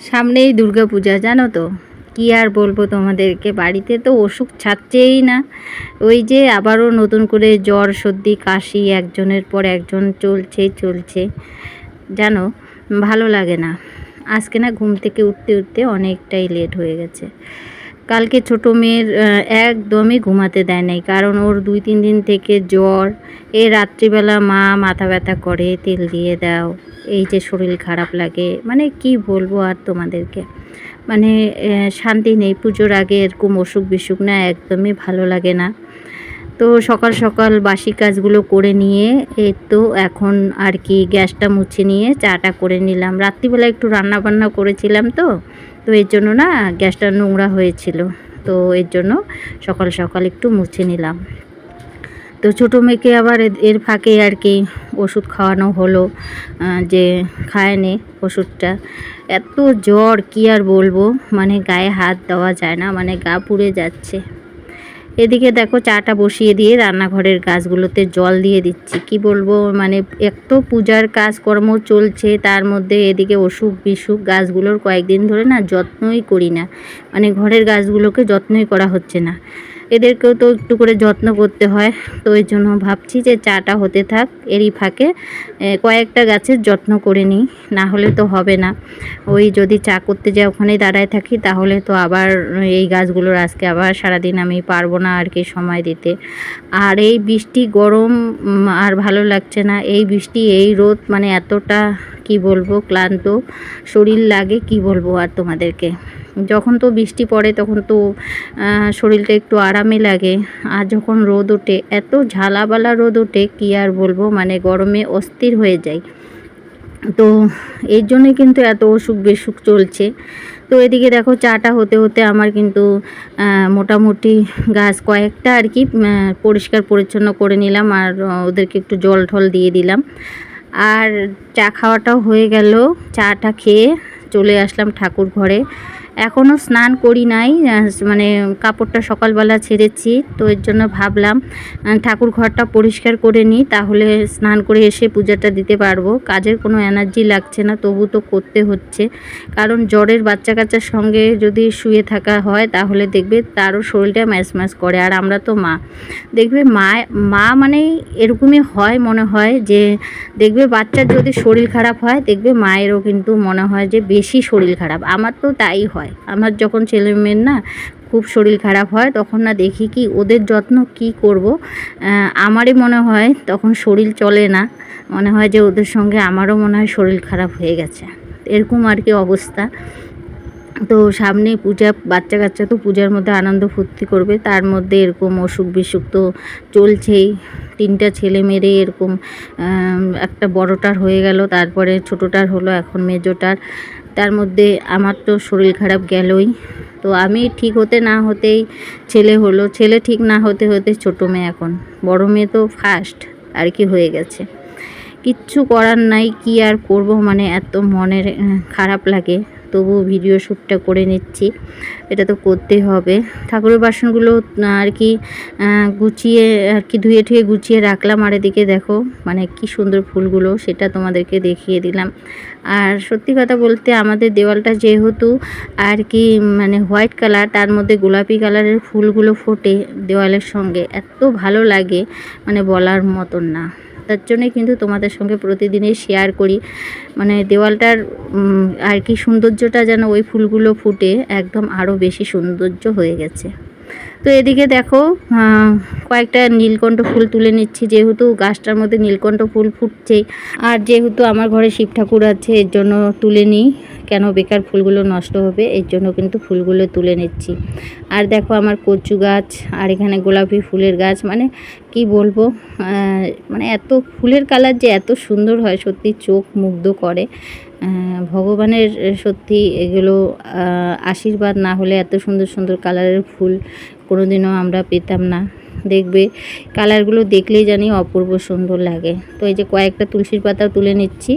সামনেই দুর্গা পূজা জানো তো? কি আর বলব তোমাদেরকে? বাড়িতে তো অসুখ ছাড়ছেই না। ওই যে আবারও নতুন করে জ্বর, সর্দি, কাশি, একজনের পর একজন চলছে চলছে। জানো, ভালো লাগে না। আজকে না ঘুম থেকে উঠতে উঠতে অনেকটাই লেট হয়ে গেছে। কালকে ছোটো মেয়ের একদমই ঘুমাতে দেয় নাই। কারণ ওর দুই তিন দিন থেকে জ্বর। এই রাত্রিবেলা মা মাথা ব্যথা করে, তেল দিয়ে দাও। এই যে শরীর খারাপ লাগে। মানে কি বলব আর তোমাদেরকে? মানে শান্তি নেই। পুজোর আগে এরকম অসুখ বিসুখ না, একদমই ভালো লাগে না। তো সকাল সকাল বাসি কাজগুলো করে নিয়ে, এই তো এখন আর কি গ্যাসটা মুছে নিয়ে চাটা করে নিলাম। রাত্রিবেলা একটু রান্না বান্না করেছিলাম তো তো এর জন্য না গ্যাসটা নোংরা হয়েছিল। তো এর জন্য সকাল সকাল একটু মুছে নিলাম। তো ছোটো মেয়েকে আবার এর- ফাঁকে আর কি ওষুধ খাওয়ানো হলো যে খায় নে ওষুধটা। এত জ্বর, কি আর বলব? মানে গায়ে হাত দেওয়া যায় না মানে গা পুড়ে যাচ্ছে। এদিকে দেখো চাটা বসিয়ে দিয়ে রান্নাঘরের গাছগুলোতে জল দিয়ে দিচ্ছি। কি বলব? মানে এক তো পূজার কাজকর্ম চলছে, তার মধ্যে এদিকে অসুখ বিসুখ গাছগুলোর কয়েকদিন ধরে না যত্নই করি না। মানে ঘরের গাছগুলোকে যত্নই করা হচ্ছে না। এদেরকেও তো একটু করে যত্ন করতে হয়। তো এই জন্য ভাবছি যে চাটা হতে থাক, এরই ফাঁকে। কয়েকটা গাছের যত্ন করে নিই, না হলে তো হবে না। ওই যদি চা করতে যাই, ওখানেই দাঁড়ায় থাকি, তাহলে তো আবার এই গাছগুলোর আজকে আবার সারাদিন আমি পারব না আর কি সময় দিতে। আর এই বৃষ্টি গরম আর ভালো লাগছে না। এই বৃষ্টি, এই রোদ মানে এতটা, কি বলব, ক্লান্ত। শরীর লাগে, কি বলব আর তোমাদেরকে? যখন তো বৃষ্টি পড়ে, তখন তো শরীরটা একটু আরামে লাগে। আর যখন রোদ ওঠে, এত ঝালাবালা রোদ ওঠে, কি আর বলব মানে গরমে অস্থির হয়ে যায়। তো এর জন্যই কিন্তু এত অসুখ বিসুখ চলছে। তো এদিকে দেখো, চাটা হতে হতে আমার কিন্তু মোটামুটি গাছ কয়েকটা আর কি পরিষ্কার পরিচ্ছন্ন করে নিলাম আর ওদেরকে একটু জল ঠল দিয়ে দিলাম। আর চা খাওয়াটাও হয়ে গেল। চাটা খেয়ে চলে আসলাম ঠাকুর ঘরে। এখনও স্নান করি নাই মানে কাপড়টা সকালবেলা ছেড়েছি, তো এর জন্য ভাবলাম ঠাকুর ঘরটা পরিষ্কার করে নিই, তাহলে স্নান করে এসে পূজাটা দিতে পারব। কাজের কোনো এনার্জি লাগছে না, তবু তো করতে হচ্ছে। কারণ জ্বরের বাচ্চা কাচ্চার সঙ্গে যদি শুয়ে থাকা হয়, তাহলে দেখবে তারও শরীরটা ম্যাচ ম্যাচ করে, আর আমরা তো মা। দেখবে মা মা মানে এরকমই হয় মনে হয় যে, দেখবে বাচ্চার যদি শরীর খারাপ হয়, দেখবে মায়েরও কিন্তু মনে হয় যে বেশি শরীর খারাপ। আমার তো তাই হয়। আমার যখন ছেলে মেয়ের না খুব শরীর খারাপ হয়, তখন না দেখি কি ওদের যত্ন কি করব? আমারই মনে হয় তখন শরীর চলে না। মনে হয় যে ওদের সঙ্গে আমারও মনে হয় শরীর খারাপ হয়ে গেছে। এরকম আর কি অবস্থা। তো সামনে পূজা বাচ্চা কাচ্চা তো পূজার মধ্যে আনন্দ ফুর্তি করবে। তার মধ্যে এরকম অসুখ বিসুখ তো চলছেই। তিনটা ছেলে মেরে এরকম একটা বড়টার হয়ে গেল, তারপরে ছোটোটার হলো, এখন মেজোটার। তার মধ্যে আমার তো শরীর খারাপ গেলই। তো আমি ঠিক হতে না হতেই ছেলে হলো। ছেলে ঠিক না হতে হতে ছোটো মেয়ে এখন। বড়ো মেয়ে তো ফার্স্ট আর কি হয়ে গেছে। কিচ্ছু করার নাই, কি আর করব? মানে এত মনের খারাপ লাগে। তবু ভিডিও শ্যুটটা করে নিচ্ছি। এটা তো করতেই হবে। ঠাকুরের বাসনগুলো আর কি গুছিয়ে আর কি ধুয়ে ঠুয়ে গুছিয়ে রাখলাম। আর এদিকে দেখো মানে কি সুন্দর ফুলগুলো, সেটা তোমাদেরকে দেখিয়ে দিলাম। আর সত্যি কথা বলতে আমাদের দেওয়ালটা যেহেতু আর কি মানে হোয়াইট কালার, তার মধ্যে গোলাপি কালারের ফুলগুলো ফোটে দেওয়ালের সঙ্গে। এত ভালো লাগে মানে বলার মতন না। তার জন্যে কিন্তু তোমাদের সঙ্গে প্রতিদিনই শেয়ার করি। মানে দেওয়ালটার আর কি সৌন্দর্যটা যেন ওই ফুলগুলো ফুটে, একদম আরও বেশি সৌন্দর্য হয়ে গেছে। তো এদিকে দেখো কয়েকটা নীলকণ্ঠ ফুল তুলে নিচ্ছি, যেহেতু গাছটার মধ্যে নীলকণ্ঠ ফুল ফুটছে আর যেহেতু আমার ঘরে শিব ঠাকুর আছে, এর জন্য তুলে নিই। কেন বেকার ফুলগুলো নষ্ট হবে? এর জন্য কিন্তু ফুলগুলো তুলে নিচ্ছি। আর দেখো আমার কচু গাছ, আর এখানে গোলাপি ফুলের গাছ। মানে কি বলব? মানে এত ফুলের কালার যে এত সুন্দর হয়, সত্যি চোখ মুগ্ধ করে। ভগবানের সত্যি এগুলো আশীর্বাদ না হলে এত সুন্দর সুন্দর কালারের ফুল কোনোদিনও আমরা পেতাম না। দেখবে। কালারগুলো দেখলেই জানি অপূর্ব সুন্দর লাগে। তো এই যে কয়েকটা তুলসীর পাতা তুলে নিচ্ছি।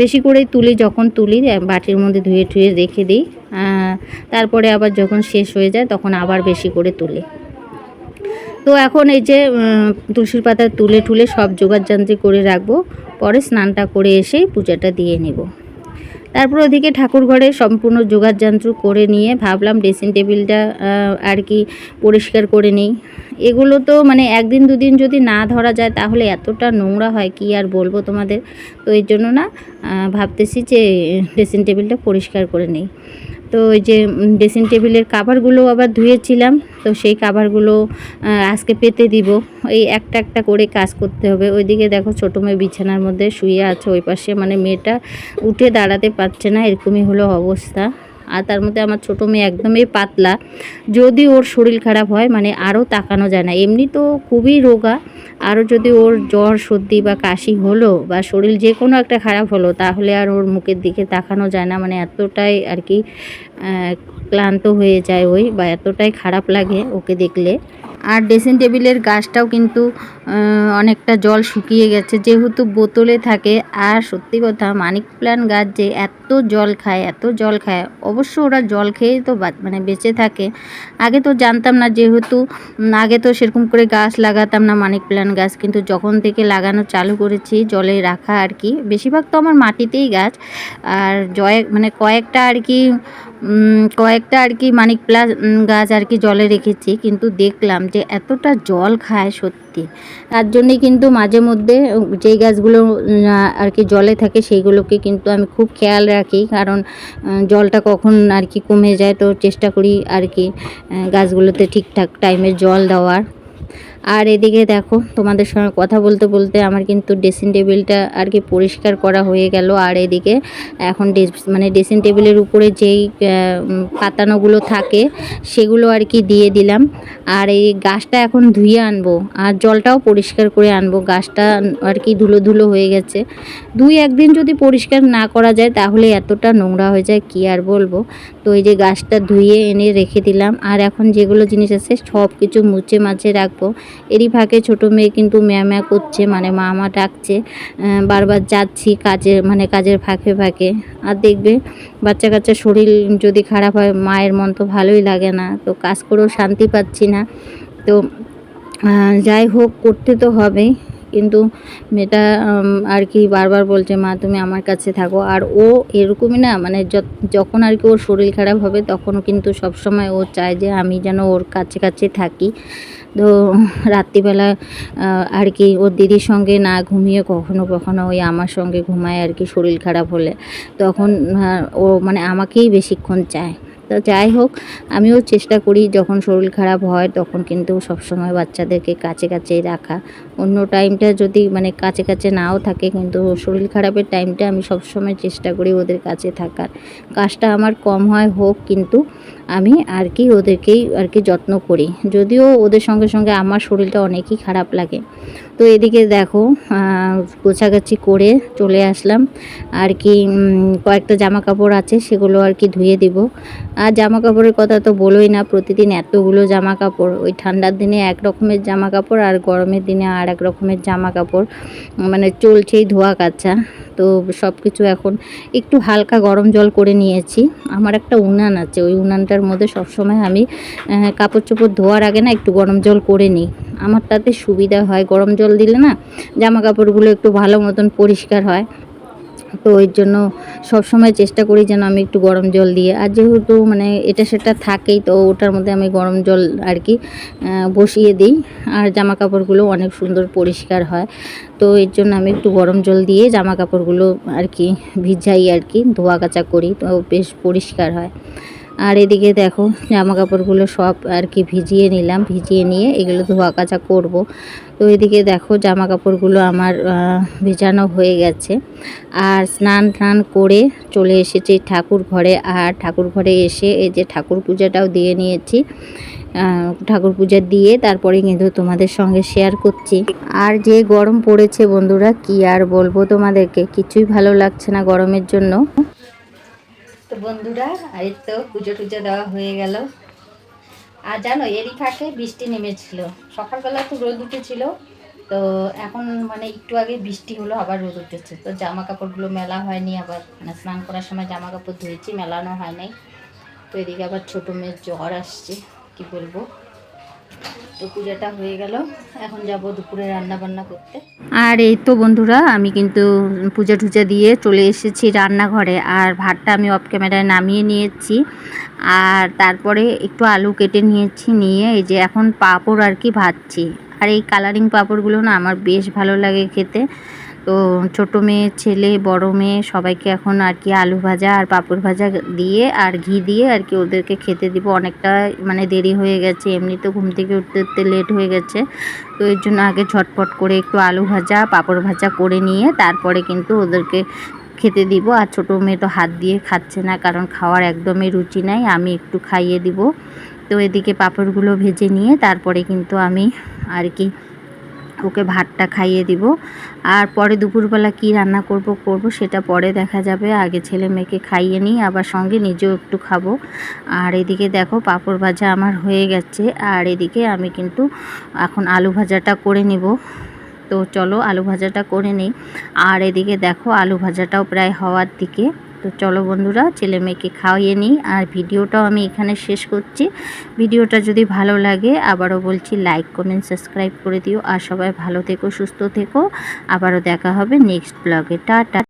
বেশি করেই তুলি যখন তুলি বাটির মধ্যে ধুয়ে টুয়ে রেখে দিই। তারপরে আবার যখন শেষ হয়ে যায় তখন আবার বেশি করে তুলি। তো এখন এই যে তুলসীর পাতা তুলে টুলে সব জোগাড় যন্ত্রী করে রাখব। পরে স্নানটা করে এসেই পূজাটা দিয়ে নেব। তারপর ওদিকে ঠাকুর ঘরে সম্পূর্ণ যোগার যন্ত্র করে নিয়ে ভাবলাম ড্রেসিং টেবিলটা আর কি পরিষ্কার করে নিই। এগুলো তো মানে একদিন দুদিন যদি না ধরা যায় তাহলে এতটা নোংরা হয়, কি আর বলব তোমাদের? তো এর জন্য না ভাবতেছি যে ড্রেসিং টেবিলটা পরিষ্কার করে নিই। তো ওই যে ড্রেসিং টেবিলের কাভারগুলো আবার ধুয়েছিলাম, তো সেই কাভারগুলো আজকে পেতে দিব। এই একটা একটা করে কাজ করতে হবে। ওইদিকে দেখো ছোটো মেয়ে বিছানার মধ্যে শুয়ে আছে, ওই পাশে মানে মেয়েটা উঠে দাঁড়াতে পারছে না, এরকমই হলো অবস্থা। আর তার মধ্যে আমার ছোটো মেয়ে একদমই পাতলা। যদি ওর শরীর খারাপ হয় মানে আরও তাকানো যায় না। এমনি তো খুবই রোগা। আরও যদি ওর জ্বর, সর্দি বা কাশি হলো বা শরীর যে কোনো একটা খারাপ হলো, তাহলে আর ওর মুখের দিকে তাকানো যায় না। মানে এতটাই আর কি ক্লান্ত হয়ে যায় ওই বা এতটাই খারাপ লাগে ওকে দেখলে। আর ড্রেসিং টেবিলের গাছটাও কিন্তু অনেকটা জল শুকিয়ে গেছে। যেহেতু বোতলে থাকে, আর সত্যি কথা মানিক প্ল্যান্ট গাছ যে এত জল খায়, এত জল খায়, অবশ্য ওরা জল খেয়েই তো মানে বেঁচে থাকে। আগে তো জানতাম না, যেহেতু আগে তো সেরকম করে গাছ লাগাতাম না মানিক প্ল্যান্ট গাছ, কিন্তু যখন থেকে লাগানো চালু করেছি, জলে রাখা আর কি, বেশিরভাগ তো আমার মাটিতেই গাছ। আর জয় মানে কয়েকটা আর কি কয়েকটা আর কি মানিক প্লাস গাছ আর কি জলে রেখেছি, কিন্তু দেখলাম যে এতটা জল খায় সত্যি। তার জন্যে কিন্তু মাঝে মধ্যে যেই গাছগুলো আর কি জলে থাকে সেইগুলোকে কিন্তু আমি খুব খেয়াল রাখি। কারণ জলটা কখন আর কি কমে যায় তো চেষ্টা করি আর কি গাছগুলোতে ঠিকঠাক টাইমে জল দেওয়ার। আর এদিকে দেখো, তোমাদের সঙ্গে কথা বলতে বলতে আমার কিন্তু ড্রেসিং টেবিলটা আর কি পরিষ্কার করা হয়ে গেল। আর এদিকে এখন মানে ড্রেসিং টেবিলের উপরে যেই পাতানোগুলো থাকে, সেগুলো আর কি দিয়ে দিলাম। আর এই গাছটা এখন ধুয়ে আনব, আর জলটাও পরিষ্কার করে আনব। গাছটা আর কি ধুলো ধুলো হয়ে গেছে। দুই একদিন যদি পরিষ্কার না করা যায়, তাহলে এতটা নোংরা হয়ে যায়, কি আর বলব? তো এই যে গাছটা ধুয়ে এনে রেখে দিলাম। আর এখন যেগুলো জিনিস আছে সব কিছু মুছে মাছে রাখব। এরই ফাঁকে ছোটো মেয়ে কিন্তু ম্যা ম্যা করছে মানে মা মা ডাকছে বারবার যাচ্ছি কাজের মানে কাজের ফাঁকে ফাঁকে। আর দেখবে বাচ্চা কাচ্চা শরীর যদি খারাপ হয়, মায়ের মন তো ভালোই লাগে না, তো কাজ করেও শান্তি পাচ্ছি না। তো যাই হোক, করতে তো হবেই কিন্তু মেয়েটা আর কি বারবার বলছে, মা, তুমি আমার কাছে থাকো। আর ও এরকমই না মানে যখন আর কি ওর শরীর খারাপ হবে, তখনও কিন্তু সবসময় ও চায় যে আমি যেন ওর কাছে কাছে থাকি। তো রাত্রিবেলা আর কি ওর দিদির সঙ্গে না ঘুমিয়ে কখনো কখনো ওই আমার সঙ্গে ঘুমায় আর কি শরীর খারাপ হলে। তখন ও মানে আমাকেই বেশিক্ষণ চায়। তো যাই হোক, আমিও চেষ্টা করি যখন শরীর খারাপ হয় তখন কিন্তু সবসময় বাচ্চাদেরকে কাছে কাছেই রাখা। অন্য টাইমটা যদি মানে কাছে কাছে নাও থাকে কিন্তু শরীর খারাপের টাইমটা আমি সবসময় চেষ্টা করি ওদের কাছে থাকার। কাজটা আমার কম হয় হোক কিন্তু আমি আর কি ওদেরকেই আর কি যত্ন করি। যদিও ওদের সঙ্গে সঙ্গে আমার শরীরটা অনেকই খারাপ লাগে। তো এদিকে দেখো গোছাগাছি করে চলে আসলাম। আর কি কয়েকটা জামা কাপড় আছে, সেগুলো আর কি ধুয়ে দিব। আর জামা কাপড়ের কথা তো বলোই না, প্রতিদিন এতগুলো জামা কাপড় ওই ঠান্ডার দিনে এক রকমের জামা কাপড় আর গরমের দিনে আর এক রকমের জামা কাপড় মানে চলছেই ধোয়া কাচা তো সব কিছু এখন একটু হালকা গরম জল করে নিয়েছি। আমার একটা উনান আছে, ওই উনানটার মধ্যে সবসময় আমি কাপড় চোপড় ধোয়ার আগে না একটু গরম জল করে নিই। আমার তাতে সুবিধা হয়, গরম জল দিলে না জামা কাপড়গুলো একটু ভালো মতন পরিষ্কার হয়। তো ওই জন্য সবসময় চেষ্টা করি যেন আমি একটু গরম জল দিয়ে। আর যেহেতু মানে এটা সেটা থাকেই, তো ওটার মধ্যে আমি গরম জল আর কি বসিয়ে দিই। আর জামা কাপড়গুলো অনেক সুন্দর পরিষ্কার হয়। তো এর জন্য আমি একটু গরম জল দিয়ে জামা কাপড়গুলো আর কি ভিজাই আর কি ধোয়া কাচা করি, তো বেশ পরিষ্কার হয়। আর এদিকে দেখো জামা কাপড়গুলো সব আর কি ভিজিয়ে নিলাম, ভিজিয়ে নিয়ে এগুলো ধোয়া কাচা করব। তো এদিকে দেখো জামা কাপড়গুলো আমার ভিজানো হয়ে গেছে। আর স্নান টান করে চলে এসেছি ঠাকুর ঘরে, আর ঠাকুর ঘরে এসে এই যে ঠাকুর পূজাটাও দিয়ে নিয়েছি। ঠাকুর পূজা দিয়ে তারপরে কিন্তু তোমাদের সঙ্গে শেয়ার করছি। আর যে গরম পড়েছে বন্ধুরা, কি আর বলব তোমাদেরকে? কিছুই ভালো লাগছে না গরমের জন্য। তো বন্ধুরা, এই তো পুজো টুজো দেওয়া হয়ে গেল। আর জানো, এরই ফাঁকে বৃষ্টি নেমেছিল। সকালবেলা তো রোদ উঠেছিল। তো এখন মানে একটু আগে বৃষ্টি হলো, আবার রোদ উঠেছে। তো জামা কাপড়গুলো মেলা হয়নি আবার। মানে স্নান করার সময় জামা কাপড় ধুয়েছি, মেলানো হয় নাই। তো এদিকে আবার ছোটো মেয়ের জ্বর আসছে। কি বলব? তো পূজাটা হয়ে গেল। এখন যাব দুপুরে রান্না বান্না করতে। আর এই তো বন্ধুরা, আমি কিন্তু পূজা টুজা দিয়ে চলে এসেছি রান্নাঘরে, আর ভাতটা আমি অফ ক্যামেরায় নামিয়ে নিয়েছি। আর তারপরে একটু আলু কেটে নিয়েছি, নিয়ে এই যে এখন পাঁপড় আর কি ভাজছি। আর এই কালারিং পাঁপড়গুলো না আমার বেশ ভালো লাগে খেতে। তো ছোটো মেয়ে, ছেলে, বড় মেয়ে, সবাইকে এখন আর কি আলু ভাজা আর পাঁপড় ভাজা দিয়ে আর ঘি দিয়ে আর কি ওদেরকে খেতে দিব। অনেকটা মানে দেরি হয়ে গেছে, এমনি তো ঘুম থেকে উঠতে উঠতে লেট হয়ে গেছে। তো এর জন্য আগে ঝটপট করে একটু আলু ভাজা, পাঁপড় ভাজা করে নিয়ে তারপরে কিন্তু ওদেরকে খেতে দিব। আর ছোটো মেয়ে তো হাত দিয়ে খাচ্ছে না, কারণ খাওয়ার একদমই রুচি নাই, আমি একটু খাইয়ে দিব। তো এদিকে পাঁপড়গুলো ভেজে নিয়ে তারপরে কিন্তু আমি আর কি ওকে ভাতটা খাইয়ে দিব। আর পরে দুপুরবেলা কি রান্না করব করব সেটা পরে দেখা যাবে। আগে ছেলে মেয়েকে খাইয়ে নিই, আবার সঙ্গে নিজেও একটু খাব। আর এদিকে দেখো পাঁপড় ভাজা আমার হয়ে গেছে। আর এদিকে আমি কিন্তু এখন আলু ভাজাটা করে নিব। তো চলো আলু ভাজাটা করে নিই। আর এদিকে দেখো আলু ভাজাটাও প্রায় হওয়ার দিকে। তো চলো বন্ধুরা, ছেলে মেয়েকে খাওয়িয়ে নিই। আর ভিডিওটাও আমি এখানে শেষ করছি। ভিডিওটা যদি ভালো লাগে, আবারও বলছি লাইক কমেন্ট সাবস্ক্রাইব করে দিও। আর সবাই ভালো থেকো, সুস্থ থেকো। আবারও দেখা হবে নেক্সট ব্লগে টাটা।